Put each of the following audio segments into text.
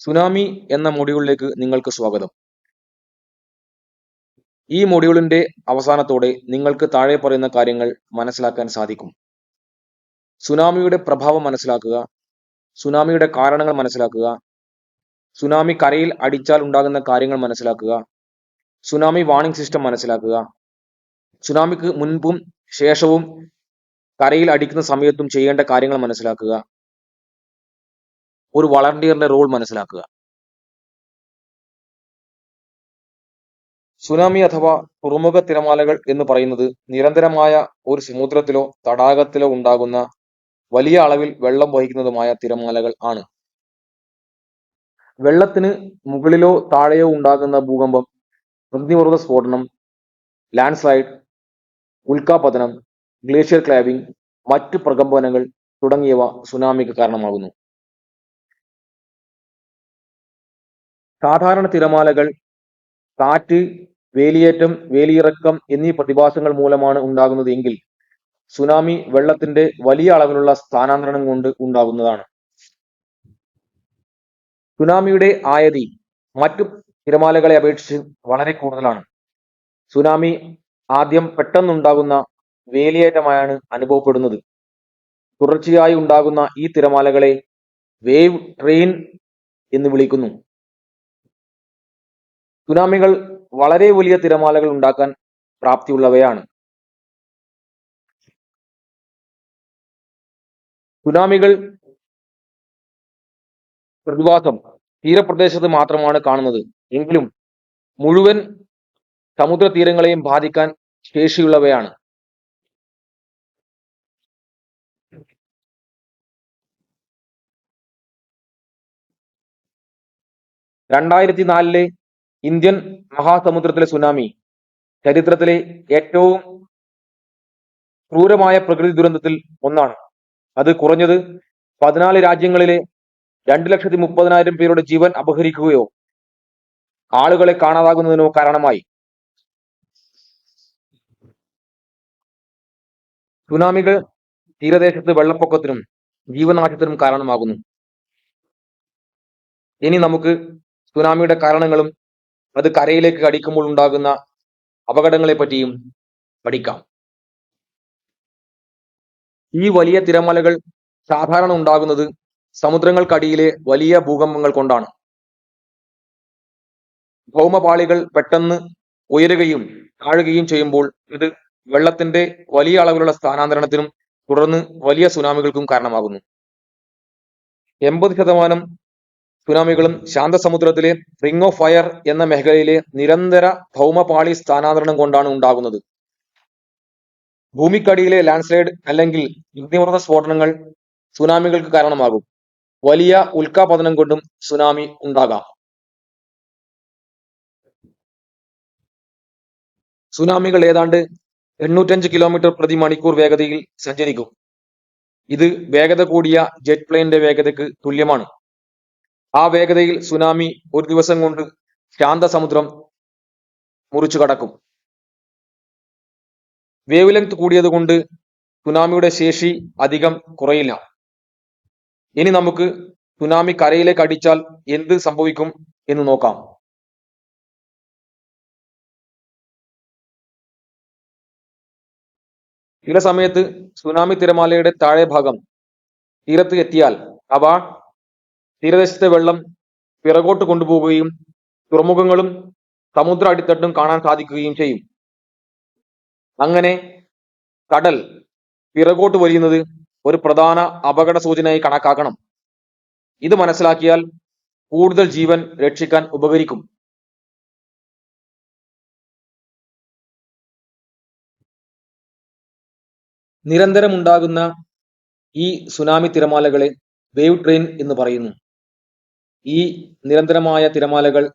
Tsunami എന്ന മൊഡ്യൂളിലേക്ക് നിങ്ങൾക്ക് സ്വാഗതം. ഈ മൊഡ്യൂളിന്റെ അവസാനത്തോടെ നിങ്ങൾക്ക് താഴെ പറയുന്ന കാര്യങ്ങൾ മനസ്സിലാക്കാൻ സാധിക്കും. സുനാമിയുടെ പ്രഭാവം മനസ്സിലാക്കുക, സുനാമിയുടെ കാരണങ്ങൾ മനസ്സിലാക്കുക, സുനാമി കരയിൽ അടിച്ചാൽ ഉണ്ടാകുന്ന കാര്യങ്ങൾ മനസ്സിലാക്കുക, സുനാമി വാണിംഗ് സിസ്റ്റം മനസ്സിലാക്കുക, സുനാമിക്ക് മുൻപും ശേഷവും കരയിൽ അടിക്കുന്ന സമയത്തും ചെയ്യേണ്ട കാര്യങ്ങൾ മനസ്സിലാക്കുക, ഒരു വളണ്ടിയറിന്റെ റോൾ മനസ്സിലാക്കുക. സുനാമി അഥവാ തുറമുഖ തിരമാലകൾ എന്ന് പറയുന്നത് നിരന്തരമായ ഒരു സമുദ്രത്തിലോ തടാകത്തിലോ ഉണ്ടാകുന്ന വലിയ അളവിൽ വെള്ളം വഹിക്കുന്നതുമായ തിരമാലകൾ ആണ്. വെള്ളത്തിന് മുകളിലോ താഴെയോ ഉണ്ടാകുന്ന ഭൂകമ്പം, അഗ്നിപർവത സ്ഫോടനം, ലാൻഡ് സ്ലൈഡ്, ഉൽക്കാപതനം, ഗ്ലേഷ്യർ ക്ലാവിംഗ്, മറ്റ് പ്രകമ്പനങ്ങൾ തുടങ്ങിയവ സുനാമിക്ക് കാരണമാകുന്നു. സാധാരണ തിരമാലകൾ കാറ്റ്, വേലിയേറ്റം, വേലിയിറക്കം എന്നീ പ്രതിഭാസങ്ങൾ മൂലമാണ് ഉണ്ടാകുന്നത് എങ്കിൽ സുനാമി വെള്ളത്തിന്റെ വലിയ അളവിലുള്ള സ്ഥാനാന്തരണം കൊണ്ട് ഉണ്ടാകുന്നതാണ്. സുനാമിയുടെ ആയതി മറ്റു തിരമാലകളെ അപേക്ഷിച്ച് വളരെ കൂടുതലാണ്. സുനാമി ആദ്യം പെട്ടെന്നുണ്ടാകുന്ന വേലിയേറ്റമായാണ് അനുഭവപ്പെടുന്നത്. തുടർച്ചയായി ഉണ്ടാകുന്ന ഈ തിരമാലകളെ വേവ് ട്രെയിൻ എന്ന് വിളിക്കുന്നു. സുനാമികൾ വളരെ വലിയ തിരമാലകൾ ഉണ്ടാക്കാൻ പ്രാപ്തിയുള്ളവയാണ്. സുനാമികൾ പ്രതിഭാസം തീരപ്രദേശത്ത് മാത്രമാണ് കാണുന്നത് എങ്കിലും മുഴുവൻ സമുദ്ര തീരങ്ങളെയും ബാധിക്കാൻ ശേഷിയുള്ളവയാണ്. രണ്ടായിരത്തി നാലിലെ ഇന്ത്യൻ മഹാസമുദ്രത്തിലെ സുനാമി ചരിത്രത്തിലെ ഏറ്റവും ക്രൂരമായ പ്രകൃതി ദുരന്തത്തിൽ ഒന്നാണ്. അത് കുറഞ്ഞത് പതിനാല് രാജ്യങ്ങളിലെ രണ്ട് ലക്ഷത്തി മുപ്പതിനായിരം പേരുടെ ജീവൻ അപഹരിക്കുകയോ ആളുകളെ കാണാതാകുന്നതിനോ കാരണമായി. സുനാമികൾ തീരദേശത്ത് വെള്ളപ്പൊക്കത്തിനും ജീവനാശത്തിനും കാരണമാകുന്നു. ഇനി നമുക്ക് സുനാമിയുടെ കാരണങ്ങളും അത് കരയിലേക്ക് കടിക്കുമ്പോൾ ഉണ്ടാകുന്ന അപകടങ്ങളെ പറ്റിയും പഠിക്കാം. ഈ വലിയ തിരമലകൾ സാധാരണ ഉണ്ടാകുന്നത് സമുദ്രങ്ങൾക്കടിയിലെ വലിയ ഭൂകമ്പങ്ങൾ കൊണ്ടാണ്. ഭൗമപാളികൾ പെട്ടെന്ന് ഉയരുകയും താഴുകയും ചെയ്യുമ്പോൾ ഇത് വെള്ളത്തിന്റെ വലിയ അളവിലുള്ള സ്ഥാനാന്തരണത്തിനും തുടർന്ന് വലിയ സുനാമികൾക്കും കാരണമാകുന്നു. എൺപത് ശതമാനം സുനാമികളും ശാന്തസമുദ്രത്തിലെ റിംഗ് ഓഫ് ഫയർ എന്ന മേഖലയിലെ നിരന്തര ഭൗമപാളി സ്ഥാനാന്തരണം കൊണ്ടാണ് ഉണ്ടാകുന്നത്. ഭൂമിക്കടിയിലെ ലാൻഡ്സ്ലൈഡ് അല്ലെങ്കിൽ അഗ്നിപർവത സ്ഫോടനങ്ങൾ സുനാമികൾക്ക് കാരണമാകും. വലിയ ഉൽക്കാപതനം കൊണ്ടും സുനാമി ഉണ്ടാകാം. സുനാമികൾ ഏതാണ്ട് എണ്ണൂറ്റഞ്ച് കിലോമീറ്റർ പ്രതി മണിക്കൂർ വേഗതയിൽ സഞ്ചരിക്കും. ഇത് വേഗത കൂടിയ ജെറ്റ് പ്ലെയിനിന്റെ വേഗതയ്ക്ക് തുല്യമാണ്. ആ വേഗതയിൽ സുനാമി ഒരു ദിവസം കൊണ്ട് ശാന്തസമുദ്രം മുറിച്ചുകടക്കും. വേവ് ലെങ്ത് കൂടിയതുകൊണ്ട് സുനാമിയുടെ ശേഷി അധികം കുറയില്ല. ഇനി നമുക്ക് സുനാമി കരയിലേക്ക് അടിച്ചാൽ എന്ത് സംഭവിക്കും എന്ന് നോക്കാം. ചില സമയത്ത് സുനാമി തിരമാലയുടെ താഴെ ഭാഗം തീരത്ത് എത്തിയാൽ അവ തീരദേശത്തെ വെള്ളം പിറകോട്ട് കൊണ്ടുപോകുകയും തുറമുഖങ്ങളും സമുദ്ര അടിത്തട്ടും കാണാൻ സാധിക്കുകയും ചെയ്യും. അങ്ങനെ കടൽ പിറകോട്ട് വലിയുന്നത് ഒരു പ്രധാന അപകട സൂചനയായി കണക്കാക്കണം. ഇത് മനസ്സിലാക്കിയാൽ കൂടുതൽ ജീവൻ രക്ഷിക്കാൻ ഉപകരിക്കും. നിരന്തരമുണ്ടാകുന്ന ഈ സുനാമി തിരമാലകളെ വേവ് ട്രെയിൻ എന്ന് പറയുന്നു. ഈ നിരന്തരമായ തിരമാലകൾ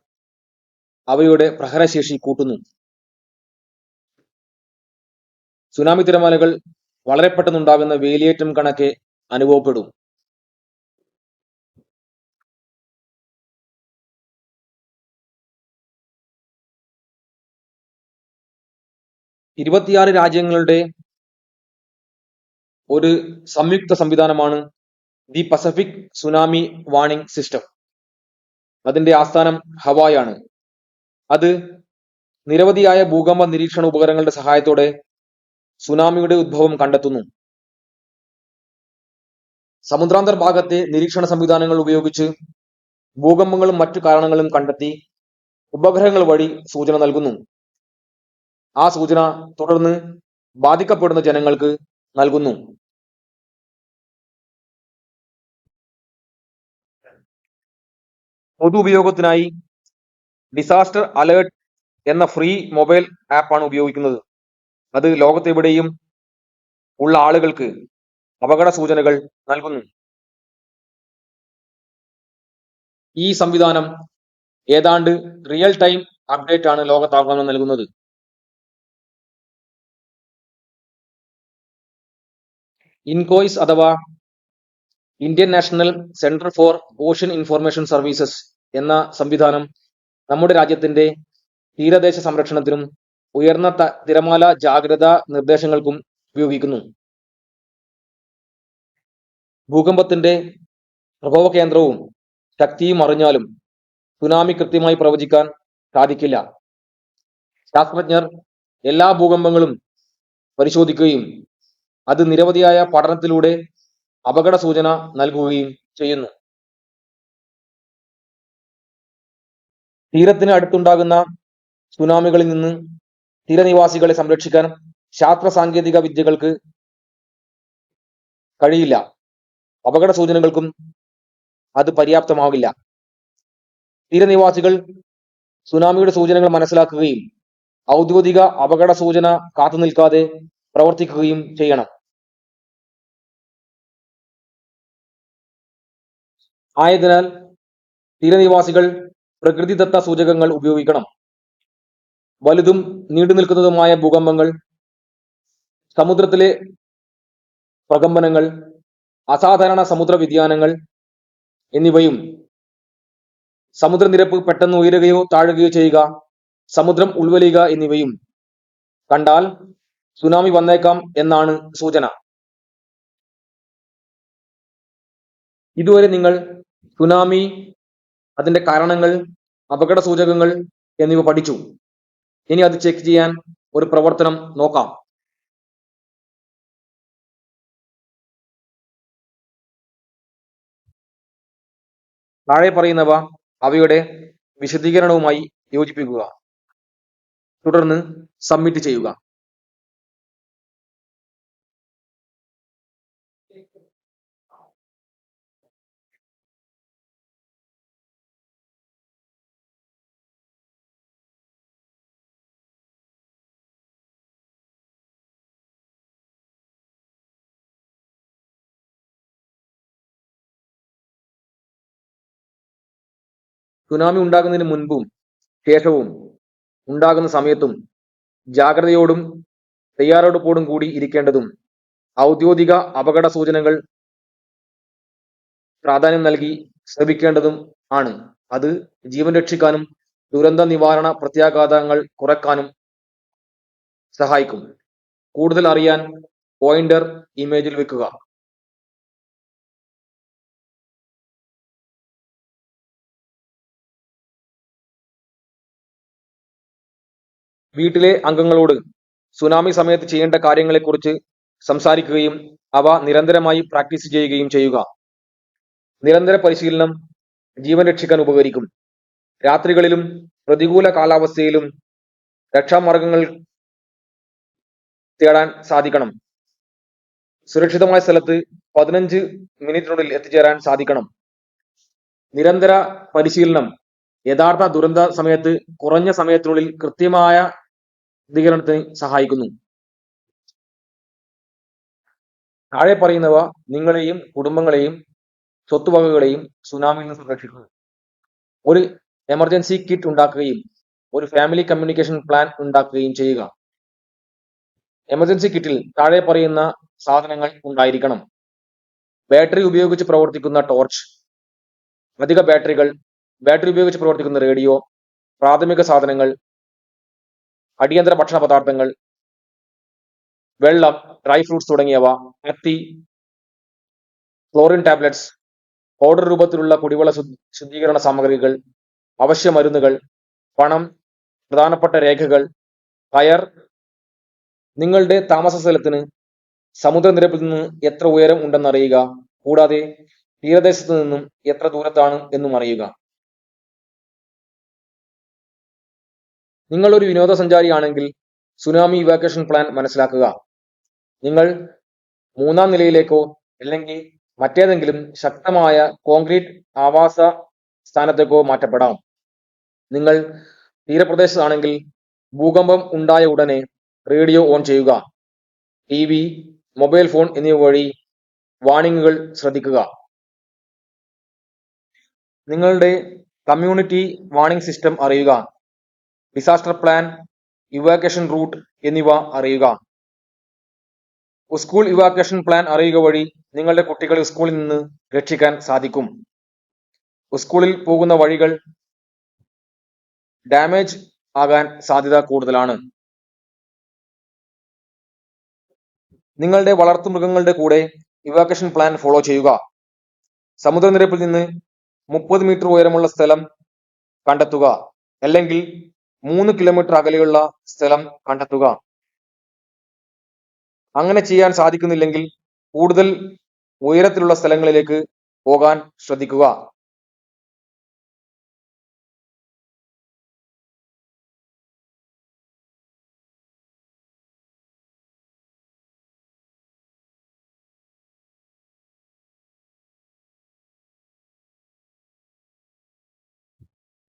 അവയുടെ പ്രഹരശേഷി കൂട്ടുന്നു. സുനാമി തിരമാലകൾ വളരെ പെട്ടെന്നുണ്ടാകുന്ന വേലിയേറ്റം കണക്കെ അനുഭവപ്പെടും. ഇരുപത്തിയാറ് രാജ്യങ്ങളുടെ ഒരു സംയുക്ത സംവിധാനമാണ് the Pacific tsunami warning system. അതിന്റെ ആസ്ഥാനം ഹവായാണ്. അത് നിരവധിയായ ഭൂകമ്പ നിരീക്ഷണ ഉപകരണങ്ങളുടെ സഹായത്തോടെ സുനാമിയുടെ ഉദ്ഭവം കണ്ടെത്തുന്നു. സമുദ്രാന്തർ ഭാഗത്തെ നിരീക്ഷണ സംവിധാനങ്ങൾ ഉപയോഗിച്ച് ഭൂകമ്പങ്ങളും മറ്റു കാരണങ്ങളും കണ്ടെത്തി ഉപഗ്രഹങ്ങൾ വഴി സൂചന നൽകുന്നു. ആ സൂചന തുടർന്ന് ബാധിക്കപ്പെടുന്ന ജനങ്ങൾക്ക് നൽകുന്നു. പൊതു ഉപയോഗത്തിനായി ഡിസാസ്റ്റർ അലേർട്ട് എന്ന ഫ്രീ മൊബൈൽ ആപ്പാണ് ഉപയോഗിക്കുന്നത്. അത് ലോകത്തെവിടെയും ഉള്ള ആളുകൾക്ക് അപകട സൂചനകൾ നൽകുന്നു. ഈ സംവിധാനം ഏതാണ്ട് റിയൽ ടൈം അപ്ഡേറ്റ് ആണ് ലോകത്താകണം നൽകുന്നത്. ഇൻകോയ്സ് അഥവാ Indian National Centre for Ocean Information Services എന്ന സംവിധാനം നമ്മുടെ രാജ്യത്തിന്റെ തീരദേശ സംരക്ഷണത്തിനും ഉയർന്ന തിരമാല ജാഗ്രതാ നിർദ്ദേശങ്ങൾക്കും ഉപയോഗിക്കുന്നു. ഭൂകമ്പത്തിന്റെ പ്രഭവ കേന്ദ്രവും ശക്തിയും അറിഞ്ഞാലും സുനാമി കൃത്യമായി പ്രവചിക്കാൻ സാധിക്കില്ല. ശാസ്ത്രജ്ഞർ എല്ലാ ഭൂകമ്പങ്ങളും പരിശോധിക്കുകയും അത് നിരവധിയായ പഠനത്തിലൂടെ അപകട സൂചന നൽകുകയും ചെയ്യുന്നു. തീരത്തിന് അടുത്തുണ്ടാകുന്ന സുനാമികളിൽ നിന്ന് തീരനിവാസികളെ സംരക്ഷിക്കാൻ ശാസ്ത്ര സാങ്കേതിക വിദ്യകൾക്ക് കഴിയില്ല. അപകട സൂചനകൾക്കും അത് പര്യാപ്തമാകില്ല തീരനിവാസികൾ സുനാമിയുടെ സൂചനകൾ മനസ്സിലാക്കുകയും ഔദ്യോഗിക അപകട സൂചന കാത്തു നിൽക്കാതെ പ്രവർത്തിക്കുകയും ചെയ്യണം. ആയതിനാൽ തീരനിവാസികൾ പ്രകൃതിദത്ത സൂചകങ്ങൾ ഉപയോഗിക്കണം. വലുതും നീണ്ടു നിൽക്കുന്നതുമായ ഭൂകമ്പങ്ങൾ സമുദ്രത്തിലെ പ്രകമ്പനങ്ങൾ അസാധാരണ സമുദ്ര വ്യതിയാനങ്ങൾ എന്നിവയും സമുദ്രനിരപ്പ് പെട്ടെന്ന് ഉയരുകയോ താഴുകയോ ചെയ്യുക സമുദ്രം ഉൾവലിയുക എന്നിവയും കണ്ടാൽ സുനാമി വന്നേക്കാം എന്നാണ് സൂചന. ഇതുവരെ നിങ്ങൾ സുനാമി അതിന്റെ കാരണങ്ങൾ അപകട സൂചകങ്ങൾ എന്നിവ പഠിച്ചു. ഇനി അത് ചെക്ക് ചെയ്യാൻ ഒരു പ്രവർത്തനം നോക്കാം. താഴെ പറയുന്നവ അവയുടെ വിശദീകരണവുമായി യോജിപ്പിക്കുക. തുടർന്ന് സബ്മിറ്റ് ചെയ്യുക. സുനാമി ഉണ്ടാകുന്നതിന് മുൻപും ശേഷവും ഉണ്ടാകുന്ന സമയത്തും ജാഗ്രതയോടും തയ്യാറെടുപ്പോടും കൂടി ഇരിക്കേണ്ടതും ഔദ്യോഗിക അപകട സൂചനകൾ പ്രാധാന്യം നൽകി ശ്രമിക്കേണ്ടതും ആണ്. അത് ജീവൻ രക്ഷിക്കാനും ദുരന്ത നിവാരണ പ്രത്യാഘാതങ്ങൾ കുറയ്ക്കാനും സഹായിക്കും. കൂടുതൽ അറിയാൻ പോയിന്റർ ഇമേജിൽ വെക്കുക. വീട്ടിലെ അംഗങ്ങളോട് സുനാമി സമയത്ത് ചെയ്യേണ്ട കാര്യങ്ങളെക്കുറിച്ച് സംസാരിക്കുകയും അവ നിരന്തരമായി പ്രാക്ടീസ് ചെയ്യുകയും ചെയ്യുക. നിരന്തര പരിശീലനം ജീവൻ രക്ഷിക്കാൻ ഉപകരിക്കും. രാത്രികളിലും പ്രതികൂല കാലാവസ്ഥയിലും രക്ഷാമാർഗങ്ങൾ തേടാൻ സാധിക്കണം. സുരക്ഷിതമായ സ്ഥലത്ത് പതിനഞ്ച് മിനിറ്റിനുള്ളിൽ എത്തിച്ചേരാൻ സാധിക്കണം. നിരന്തര പരിശീലനം യഥാർത്ഥ ദുരന്ത സമയത്ത് കുറഞ്ഞ സമയത്തിനുള്ളിൽ കൃത്യമായ പ്രതികരണത്തിന് സഹായിക്കുന്നു. താഴെ പറയുന്നവ നിങ്ങളെയും കുടുംബങ്ങളെയും സ്വത്തുവകകളെയും സുനാമിയിൽ നിന്ന് സംരക്ഷിക്കുന്നു. ഒരു എമർജൻസി കിറ്റ് ഉണ്ടാക്കുകയും ഒരു ഫാമിലി കമ്മ്യൂണിക്കേഷൻ പ്ലാൻ ഉണ്ടാക്കുകയും ചെയ്യുക. എമർജൻസി കിറ്റിൽ താഴെ പറയുന്ന സാധനങ്ങൾ ഉണ്ടായിരിക്കണം. ബാറ്ററി ഉപയോഗിച്ച് പ്രവർത്തിക്കുന്ന ടോർച്ച് അധിക ബാറ്ററികൾ ബാറ്ററി ഉപയോഗിച്ച് പ്രവർത്തിക്കുന്ന റേഡിയോ പ്രാഥമിക സാധനങ്ങൾ അടിയന്തര ഭക്ഷണ പദാർത്ഥങ്ങൾ വെള്ളം ഡ്രൈ ഫ്രൂട്ട്സ് തുടങ്ങിയവ കത്തി ക്ലോറിൻ ടാബ്ലറ്റ്സ് പൗഡർ രൂപത്തിലുള്ള കുടിവെള്ള ശുദ്ധീകരണ സാമഗ്രികൾ അവശ്യ മരുന്നുകൾ പണം പ്രധാനപ്പെട്ട രേഖകൾ കയർ നിങ്ങളുടെ താമസ സ്ഥലത്തിന് സമുദ്രനിരപ്പിൽ നിന്ന് എത്ര ഉയരം ഉണ്ടെന്നറിയുക കൂടാതെ തീരദേശത്ത് നിന്നും എത്ര ദൂരത്താണ് എന്നും അറിയുക. നിങ്ങൾ ഒരു വിനോദസഞ്ചാരിയാണെങ്കിൽ സുനാമി ഇവാക്വേഷൻ പ്ലാൻ മനസ്സിലാക്കുക. നിങ്ങൾ മൂന്നാം നിലയിലേക്കോ അല്ലെങ്കിൽ മറ്റേതെങ്കിലും ശക്തമായ കോൺക്രീറ്റ് ആവാസ സ്ഥാനത്തേക്കോ മാറ്റപ്പെടാം. നിങ്ങൾ തീരപ്രദേശത്താണെങ്കിൽ ഭൂകമ്പം ഉണ്ടായ ഉടനെ റേഡിയോ ഓൺ ചെയ്യുക. ടി വി മൊബൈൽ ഫോൺ എന്നിവ വഴി വാണിങ്ങുകൾ ശ്രദ്ധിക്കുക. നിങ്ങളുടെ കമ്മ്യൂണിറ്റി വാണിംഗ് സിസ്റ്റം അറിയുക. ഡിസാസ്റ്റർ പ്ലാൻ ഇവാക്വേഷൻ റൂട്ട് എന്നിവ അറിയുക. സ്കൂൾ ഇവാക്വേഷൻ പ്ലാൻ അറിയുക വഴി നിങ്ങളുടെ കുട്ടികളെ സ്കൂളിൽ നിന്ന് രക്ഷിക്കാൻ സാധിക്കും. സ്കൂളിൽ പോകുന്ന വഴികൾ ഡാമേജ് ആകാൻ സാധ്യത കൂടുതലാണ്. നിങ്ങളുടെ വളർത്തുമൃഗങ്ങളുടെ കൂടെ ഇവാക്വേഷൻ പ്ലാൻ ഫോളോ ചെയ്യുക. സമുദ്രനിരപ്പിൽ നിന്ന് മുപ്പത് മീറ്റർ ഉയരമുള്ള സ്ഥലം കണ്ടെത്തുക. അല്ലെങ്കിൽ മൂന്ന് കിലോമീറ്റർ അകലെയുള്ള സ്ഥലം കണ്ടെത്തുക. അങ്ങനെ ചെയ്യാൻ സാധിക്കുന്നില്ലെങ്കിൽ കൂടുതൽ ഉയരത്തിലുള്ള സ്ഥലങ്ങളിലേക്ക് പോകാൻ ശ്രദ്ധിക്കുക.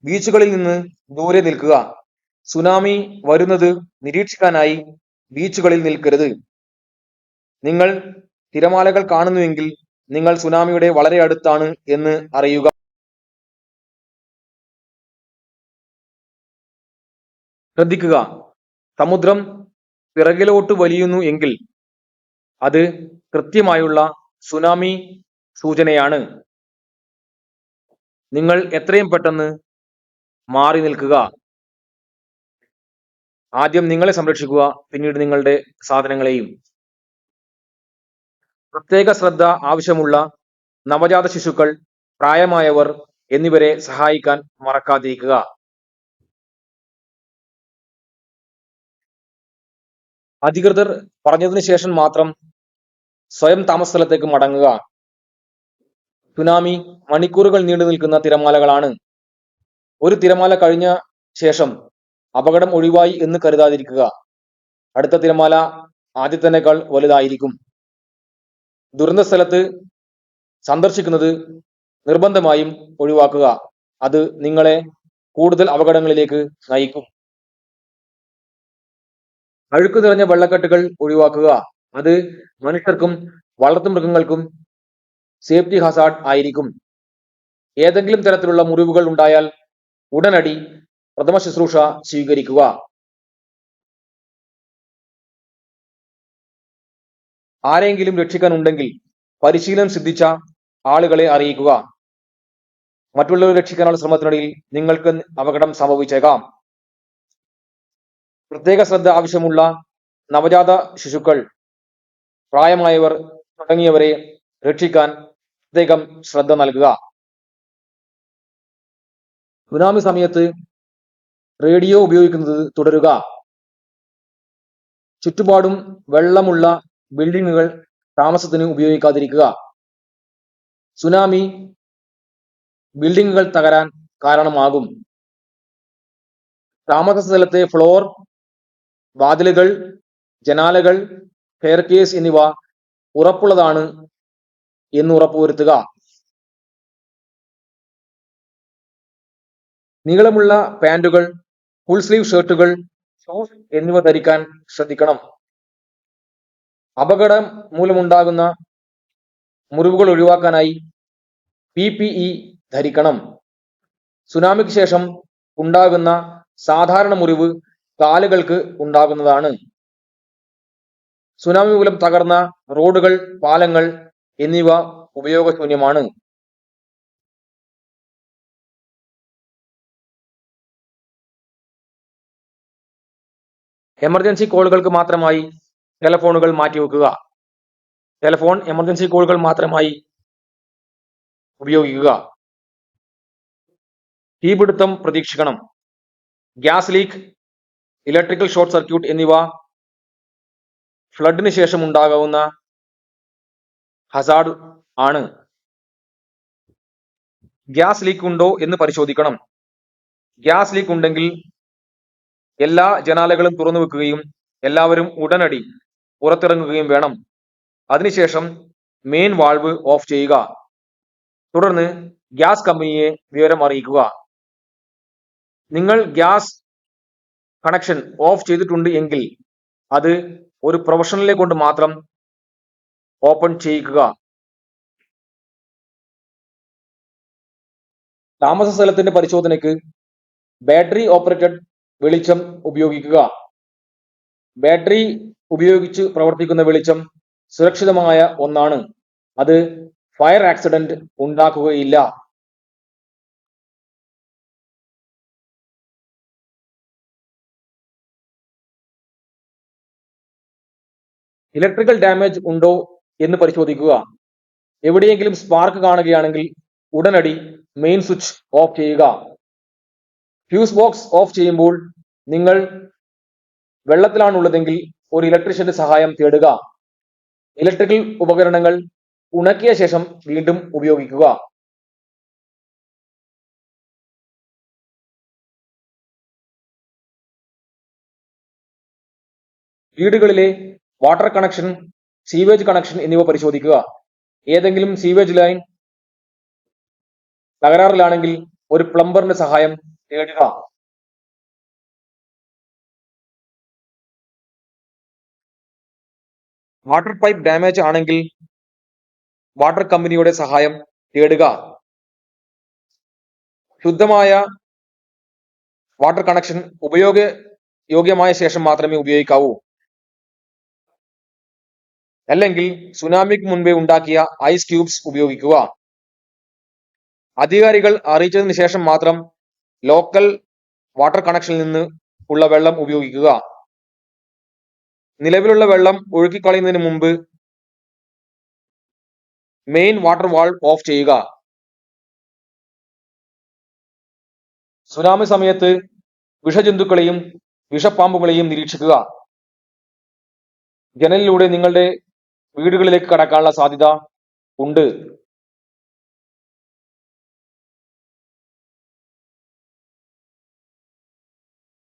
ബീച്ചുകളിൽ നിന്ന് ദൂരെ നിൽക്കുക. സുനാമി വരുന്നത് നിരീക്ഷിക്കാനായി ബീച്ചുകളിൽ നിൽക്കരുത്. നിങ്ങൾ തിരമാലകൾ കാണുന്നുവെങ്കിൽ നിങ്ങൾ സുനാമിയുടെ വളരെ അടുത്താണ് എന്ന് അറിയുക. ശ്രദ്ധിക്കുക. സമുദ്രം പിറകിലോട്ട് വലിയുന്നു എങ്കിൽ അത് കൃത്യമായുള്ള സുനാമി സൂചനയാണ്. നിങ്ങൾ എത്രയും പെട്ടെന്ന് മാറി നിൽക്കുക. ആദ്യം നിങ്ങളെ സംരക്ഷിക്കുക പിന്നീട് നിങ്ങളുടെ സാധനങ്ങളെയും. പ്രത്യേക ശ്രദ്ധ ആവശ്യമുള്ള നവജാത ശിശുക്കൾ പ്രായമായവർ എന്നിവരെ സഹായിക്കാൻ മറക്കാതിരിക്കുക. അധികൃതർ പറഞ്ഞതിന് ശേഷം മാത്രം സ്വയം താമസ സ്ഥലത്തേക്ക് മടങ്ങുക. സുനാമി മണിക്കൂറുകൾ നീണ്ടു നിൽക്കുന്ന തിരമാലകളാണ്. ഒരു തിരമാല കഴിഞ്ഞ ശേഷം അപകടം ഒഴിവായി എന്ന് കരുതാതിരിക്കുക. അടുത്ത തിരമാല ആദ്യത്തേക്കാൾ വലുതായിരിക്കും. ദുരന്ത സ്ഥലത്ത് സന്ദർശിക്കുന്നത് നിർബന്ധമായും ഒഴിവാക്കുക. അത് നിങ്ങളെ കൂടുതൽ അപകടങ്ങളിലേക്ക് നയിക്കും. അഴുക്ക് നിറഞ്ഞ വെള്ളക്കെട്ടുകൾ ഒഴിവാക്കുക. അത് മനുഷ്യർക്കും വളർത്തുമൃഗങ്ങൾക്കും സേഫ്റ്റി ഹസാർഡ് ആയിരിക്കും. ഏതെങ്കിലും തരത്തിലുള്ള മുറിവുകൾ ഉണ്ടായാൽ ഉടനടി പ്രഥമ ശുശ്രൂഷ സ്വീകരിക്കുക. ആരെങ്കിലും രക്ഷിക്കാനുണ്ടെങ്കിൽ പരിശീലനം സിദ്ധിച്ച ആളുകളെ അറിയിക്കുക. മറ്റുള്ളവരെ രക്ഷിക്കാനുള്ള ശ്രമത്തിനിടയിൽ നിങ്ങൾക്ക് അപകടം സംഭവിച്ചേക്കാം. പ്രത്യേക ശ്രദ്ധ ആവശ്യമുള്ള നവജാത ശിശുക്കൾ പ്രായമായവർ തുടങ്ങിയവരെ രക്ഷിക്കാൻ പ്രത്യേകം ശ്രദ്ധ നൽകുക. സുനാമി സമയത്ത് റേഡിയോ ഉപയോഗിക്കുന്നത് തുടരുക. ചുറ്റുപാടും വെള്ളമുള്ള ബിൽഡിങ്ങുകൾ താമസത്തിന് ഉപയോഗിക്കാതിരിക്കുക. സുനാമി ബിൽഡിങ്ങുകൾ തകരാൻ കാരണമാകും. താമസ സ്ഥലത്തെ ഫ്ലോർ വാതിലുകൾ ജനാലകൾ കെയർകേസ് എന്നിവ ഉറപ്പുള്ളതാണ് എന്ന് ഉറപ്പുവരുത്തുക. നീളമുള്ള പാന്റുകൾ ഫുൾ സ്ലീവ് ഷർട്ടുകൾ ഷോസ് എന്നിവ ധരിക്കാൻ ശ്രദ്ധിക്കണം. അപകടം മൂലമുണ്ടാകുന്ന മുറിവുകൾ ഒഴിവാക്കാനായി പി പി ഇ ധരിക്കണം. സുനാമിക്ക് ശേഷം ഉണ്ടാകുന്ന സാധാരണ മുറിവ് കാലുകൾക്ക് ഉണ്ടാകുന്നതാണ്. സുനാമി മൂലം തകർന്ന റോഡുകൾ പാലങ്ങൾ എന്നിവ ഉപയോഗശൂന്യമാണ്. എമർജൻസി കോളുകൾക്ക് മാത്രമായി ടെലഫോണുകൾ മാറ്റിവെക്കുക ടെലഫോൺ എമർജൻസി കോളുകൾ മാത്രമായി ഉപയോഗിക്കുക. തീപിടുത്തം പ്രതീക്ഷിക്കണം. Gas leak electrical short circuit എന്നിവ ഫ്ലഡിന് ശേഷം ഉണ്ടാകാവുന്ന ഹസാഡ് ആണ്. ഗ്യാസ് ലീക്ക് ഉണ്ടോ എന്ന് പരിശോധിക്കണം. ഗ്യാസ് ലീക്ക് ഉണ്ടെങ്കിൽ എല്ലാ ജനാലകളും തുറന്നു വെക്കുകയും എല്ലാവരും ഉടനടി പുറത്തിറങ്ങുകയും വേണം. അതിനുശേഷം മെയിൻ വാൾവ് ഓഫ് ചെയ്യുക. തുടർന്ന് ഗ്യാസ് കമ്പനിയെ വിവരം അറിയിക്കുക. നിങ്ങൾ ഗ്യാസ് കണക്ഷൻ ഓഫ് ചെയ്തിട്ടുണ്ട് എങ്കിൽ അത് ഒരു പ്രൊഫഷണലിനെ കൊണ്ട് മാത്രം ഓപ്പൺ ചെയ്യിക്കുക താമസ സ്ഥലത്തിന്റെ പരിശോധനയ്ക്ക് ബാറ്ററി ഓപ്പറേറ്റഡ് വെളിച്ചം ഉപയോഗിക്കുക. ബാറ്ററി ഉപയോഗിച്ച് പ്രവർത്തിക്കുന്ന വെളിച്ചം സുരക്ഷിതമായ ഒന്നാണ്. അത് ഫയർ ആക്സിഡന്റ് ഉണ്ടാക്കുകയില്ല. ഇലക്ട്രിക്കൽ ഡാമേജ് ഉണ്ടോ എന്ന് പരിശോധിക്കുക. എവിടെയെങ്കിലും സ്പാർക്ക് കാണുകയാണെങ്കിൽ ഉടനടി മെയിൻ സ്വിച്ച് ഓഫ് ചെയ്യുക. ഫ്യൂസ് ബോക്സ് ഓഫ് ചെയ്യുമ്പോൾ നിങ്ങൾ വെള്ളത്തിലാണുള്ളതെങ്കിൽ ഒരു ഇലക്ട്രീഷ്യന്റെ സഹായം തേടുക. ഇലക്ട്രിക്കൽ ഉപകരണങ്ങൾ ഉണക്കിയ ശേഷം വീണ്ടും ഉപയോഗിക്കുക. വീടുകളിലെ വാട്ടർ കണക്ഷൻ സീവേജ് കണക്ഷൻ എന്നിവ പരിശോധിക്കുക. ഏതെങ്കിലും സീവേജ് ലൈൻ തകരാറിലാണെങ്കിൽ ഒരു പ്ലംബറിന്റെ സഹായം തേടുക വാട്ടർ പൈപ്പ് ഡാമേജ് ആണെങ്കിൽ വാട്ടർ കമ്പനിയുടെ സഹായം തേടുക. ശുദ്ധമായ വാട്ടർ കണക്ഷൻ ഉപയോഗ യോഗ്യമായ ശേഷം മാത്രമേ ഉപയോഗിക്കാവൂ. അല്ലെങ്കിൽ സുനാമിക്ക് മുൻപേ ഉണ്ടാക്കിയ ഐസ് ക്യൂബ്സ് ഉപയോഗിക്കുക. അധികാരികൾ അറിയിച്ചതിന് ശേഷം മാത്രം ലോക്കൽ വാട്ടർ കണക്ഷനിൽ നിന്ന് ഉള്ള വെള്ളം ഉപയോഗിക്കുക. നിലവിലുള്ള വെള്ളം ഒഴുക്കിക്കളയുന്നതിന് മുമ്പ് മെയിൻ വാട്ടർ വാൾ ഓഫ് ചെയ്യുക. സുനാമി സമയത്ത് വിഷജന്തുക്കളെയും വിഷപ്പാമ്പുകളെയും നിരീക്ഷിക്കുക. ജനലിലൂടെ നിങ്ങളുടെ വീടുകളിലേക്ക് കടക്കാനുള്ള സാധ്യത ഉണ്ട്.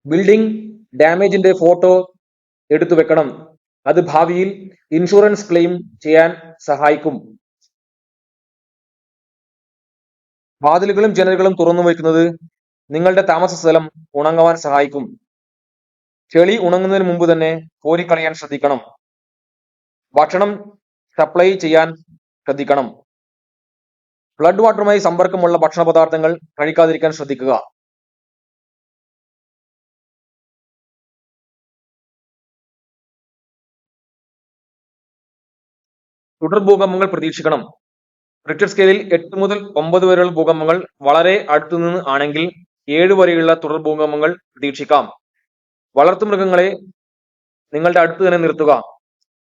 ബിൽഡിംഗ് ഡാമേജിന്റെ ഫോട്ടോ എടുത്തു വെക്കണം. അത് ഭാവിയിൽ ഇൻഷുറൻസ് ക്ലെയിം ചെയ്യാൻ സഹായിക്കും. വാതിലുകളും ജനലുകളും തുറന്നു വയ്ക്കുന്നത് നിങ്ങളുടെ താമസ സ്ഥലം ഉണങ്ങുവാൻ സഹായിക്കും. ചെളി ഉണങ്ങുന്നതിന് മുമ്പ് തന്നെ കോരിക്കളയാൻ ശ്രദ്ധിക്കണം. ഭക്ഷണം സപ്ലൈ ചെയ്യാൻ ശ്രദ്ധിക്കണം. ഫ്ലഡ് വാട്ടറുമായി സമ്പർക്കമുള്ള ഭക്ഷണ പദാർത്ഥങ്ങൾ കഴിക്കാതിരിക്കാൻ ശ്രദ്ധിക്കുക. തുടർ ഭൂകമ്പങ്ങൾ പ്രതീക്ഷിക്കണം. റിക്ടർ സ്കെയിലിൽ എട്ട് മുതൽ ഒമ്പത് വരെയുള്ള ഭൂകമ്പങ്ങൾ വളരെ അടുത്തു നിന്ന് ആണെങ്കിൽ ഏഴ് വരെയുള്ള തുടർ ഭൂകമ്പങ്ങൾ പ്രതീക്ഷിക്കാം. വളർത്തുമൃഗങ്ങളെ നിങ്ങളുടെ അടുത്ത് തന്നെ നിർത്തുക.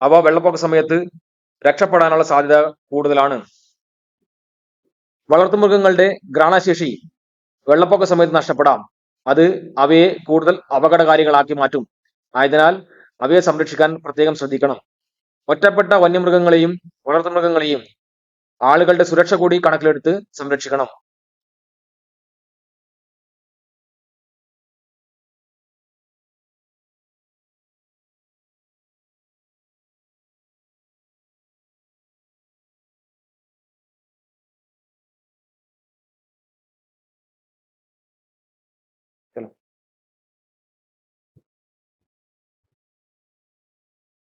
അവ വെള്ളപ്പൊക്ക സമയത്ത് രക്ഷപ്പെടാനുള്ള സാധ്യത കൂടുതലാണ്. വളർത്തുമൃഗങ്ങളുടെ ഘ്രാണശേഷി വെള്ളപ്പൊക്ക സമയത്ത് നഷ്ടപ്പെടാം. അത് അവയെ കൂടുതൽ അപകടകാരികളാക്കി മാറ്റും. ആയതിനാൽ അവയെ സംരക്ഷിക്കാൻ പ്രത്യേകം ശ്രദ്ധിക്കണം. ഒറ്റപ്പെട്ട വന്യമൃഗങ്ങളെയും വളർത്തുമൃഗങ്ങളെയും ആളുകളുടെ സുരക്ഷ കൂടി കണക്കിലെടുത്ത് സംരക്ഷിക്കണം.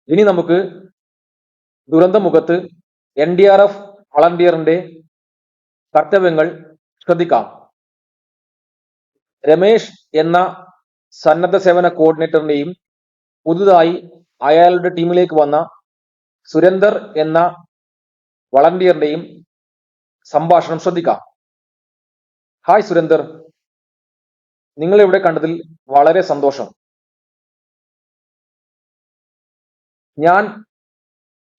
ഇനി നമുക്ക് ദുരന്തമുഖത്ത് എൻ ഡി ആർ എഫ് വളണ്ടിയറിന്റെ കർത്തവ്യങ്ങൾ ശ്രദ്ധിക്കാം. രമേശ് എന്ന സന്നദ്ധ സേവന കോർഡിനേറ്ററിന്റെയും പുതുതായി അയാളുടെ ടീമിലേക്ക് വന്ന സുരേന്ദർ എന്ന വളണ്ടിയറിന്റെയും സംഭാഷണം ശ്രദ്ധിക്കാം. ഹായ് സുരേന്ദർ. നിങ്ങളെ ഇവിടെ കണ്ടതിൽ വളരെ സന്തോഷം. ഞാൻ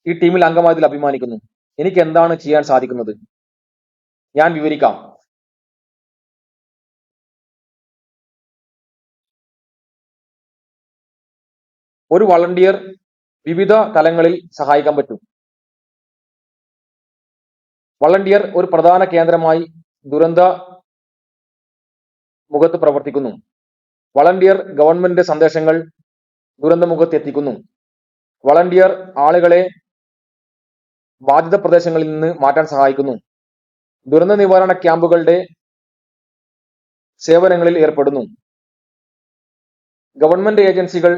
ഈ ടീമിൽ അംഗമായതിൽ അഭിമാനിക്കുന്നു. എനിക്ക് എന്താണ് ചെയ്യാൻ സാധിക്കുന്നത്? ഞാൻ വിവരിക്കാം. ഒരു വളണ്ടിയർ വിവിധ തലങ്ങളിൽ സഹായിക്കാൻ പറ്റും. വളണ്ടിയർ ഒരു പ്രധാന കേന്ദ്രമായി ദുരന്ത മുഖത്ത് പ്രവർത്തിക്കുന്നു. വളണ്ടിയർ ഗവൺമെന്റ് സന്ദേശങ്ങൾ ദുരന്തമുഖത്ത് എത്തിക്കുന്നു. വളണ്ടിയർ ആളുകളെ ബാധിത പ്രദേശങ്ങളിൽ നിന്ന് മാറ്റാൻ സഹായിക്കുന്നു. ദുരന്ത നിവാരണ ക്യാമ്പുകളുടെ സേവനങ്ങളിൽ ഏർപ്പെടുന്നു. ഗവൺമെന്റ് ഏജൻസികൾ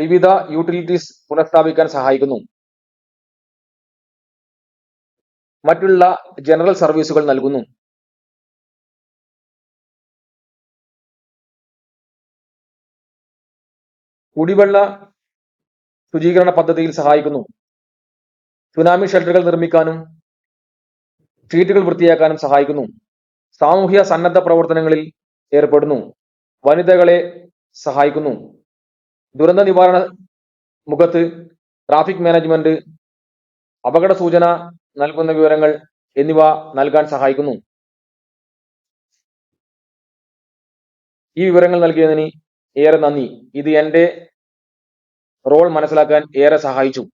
വിവിധ യൂട്ടിലിറ്റീസ് പുനഃസ്ഥാപിക്കാൻ സഹായിക്കുന്നു. മറ്റുള്ള ജനറൽ സർവീസുകൾ നൽകുന്നു. കുടിവെള്ള ശുചീകരണ പദ്ധതിയിൽ സഹായിക്കുന്നു. സുനാമി ഷെൽട്ടറുകൾ നിർമ്മിക്കാനും സ്ട്രീറ്റുകൾ വൃത്തിയാക്കാനും സഹായിക്കുന്നു. സാമൂഹ്യ സന്നദ്ധ പ്രവർത്തനങ്ങളിൽ ഏർപ്പെടുന്നു. വനിതകളെ സഹായിക്കുന്നു. ദുരന്ത നിവാരണ മുഖത്ത് ട്രാഫിക് മാനേജ്മെന്റ് അപകട സൂചന നൽകുന്ന വിവരങ്ങൾ എന്നിവ നൽകാൻ സഹായിക്കുന്നു. ഈ വിവരങ്ങൾ നൽകിയതിന് ഏറെ നന്ദി. ഇത് എന്റെ റോൾ മനസ്സിലാക്കാൻ ഏറെ സഹായിച്ചു.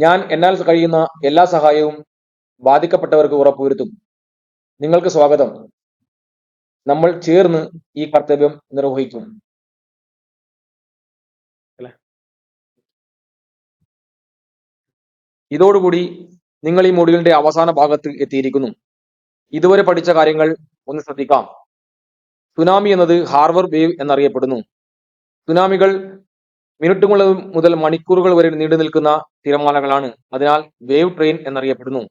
ഞാൻ എന്നാൽ കഴിയുന്ന എല്ലാ സഹായവും ബാധിക്കപ്പെട്ടവർക്ക് ഉറപ്പുവരുത്തും. നിങ്ങൾക്ക് സ്വാഗതം. നമ്മൾ ചേർന്ന് ഈ കർത്തവ്യം നിർവഹിക്കും. ഇതോടുകൂടി നിങ്ങൾ ഈ മൊഡ്യൂളിന്റെ അവസാന ഭാഗത്ത് എത്തിയിരിക്കുന്നു. ഇതുവരെ പഠിച്ച കാര്യങ്ങൾ ഒന്ന് ശ്രദ്ധിക്കാം. സുനാമി എന്നത് ഹാർവർ വേവ് എന്നറിയപ്പെടുന്നു. സുനാമികൾ മിനിറ്റുകൾ മുതൽ മണിക്കൂറുകൾ വരെ നീണ്ടു നിൽക്കുന്ന തിരമാലകളാണ്. അതിനാൽ വേവ് ട്രെയിൻ എന്നറിയപ്പെടുന്നു.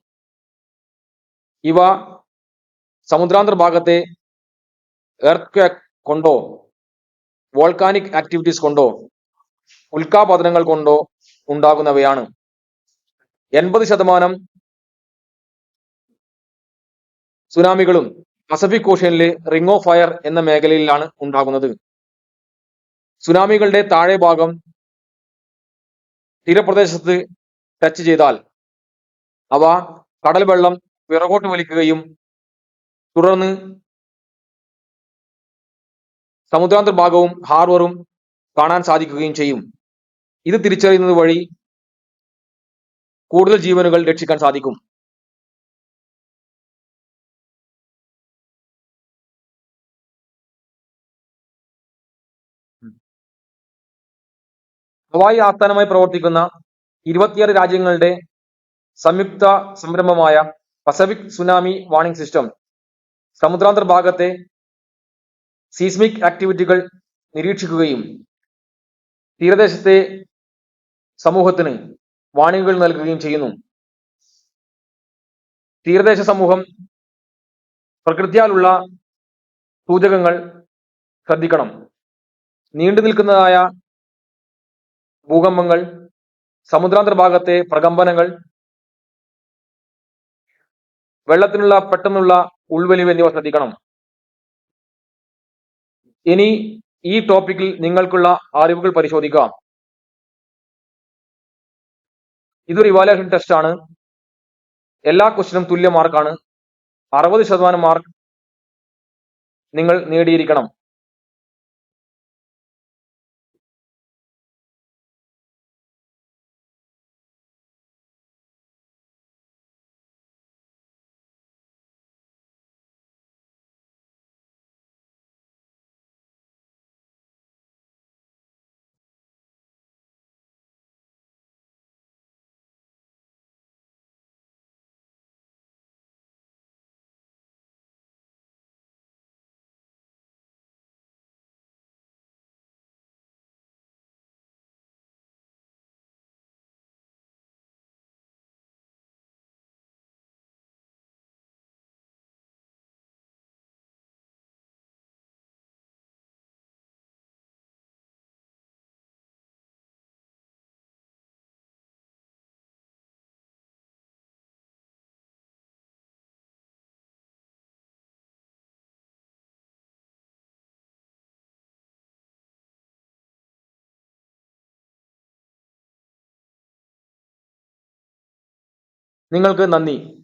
ഇവ സമുദ്രാന്തർ ഭാഗത്തെ എർത്ത് കൊണ്ടോ വോൾക്കാനിക് ആക്ടിവിറ്റീസ് കൊണ്ടോ ഉൽക്കാപതനങ്ങൾ കൊണ്ടോ ഉണ്ടാകുന്നവയാണ്. എൺപത് ശതമാനം സുനാമികളും പസഫിക് ഓഷ്യനിലെ റിംഗ് ഓഫ് ഫയർ എന്ന മേഖലയിലാണ് ഉണ്ടാകുന്നത്. സുനാമികളുടെ താഴെ ഭാഗം തീരപ്രദേശത്ത് ടച്ച് ചെയ്താൽ അവ കടൽ വെള്ളം പിറകോട്ട് വലിക്കുകയും തുടർന്ന് സമുദ്രാന്തർ ഭാഗവും ഹാർബറും കാണാൻ സാധിക്കുകയും ചെയ്യും. ഇത് തിരിച്ചറിയുന്നത് വഴി കൂടുതൽ ജീവനുകൾ രക്ഷിക്കാൻ സാധിക്കും. ഹവായി ആസ്ഥാനമായി പ്രവർത്തിക്കുന്ന ഇരുപത്തിയാറ് രാജ്യങ്ങളുടെ സംയുക്ത സംരംഭമായ പസഫിക് സുനാമി വാർണിംഗ് സിസ്റ്റം സമുദ്രാന്തർ ഭാഗത്തെ സീസ്മിക് ആക്ടിവിറ്റികൾ നിരീക്ഷിക്കുകയും തീരദേശത്തെ സമൂഹത്തിന് വാണിംഗുകൾ നൽകുകയും ചെയ്യുന്നു. തീരദേശ സമൂഹം പ്രകൃതിയാലുള്ള സൂചകങ്ങൾ ശ്രദ്ധിക്കണം. നീണ്ടു നിൽക്കുന്നതായ ഭൂകമ്പങ്ങൾ സമുദ്രാന്തർ ഭാഗത്തെ പ്രകമ്പനങ്ങൾ വെള്ളത്തിനുള്ള പെട്ടെന്നുള്ള ഉൾവലിവ് എന്നിവ ശ്രദ്ധിക്കണം. ഇനി ഈ ടോപ്പിക്കിൽ നിങ്ങൾക്കുള്ള അറിവുകൾ പരിശോധിക്കാം ഇതൊരു ഇവാലുവേഷൻ ടെസ്റ്റ് ആണ്. എല്ലാ ക്വസ്റ്റിനും തുല്യ മാർക്കാണ് അറുപത് ശതമാനം മാർക്ക് നിങ്ങൾ നേടിയിരിക്കണം. നിങ്ങൾക്ക് നന്ദി.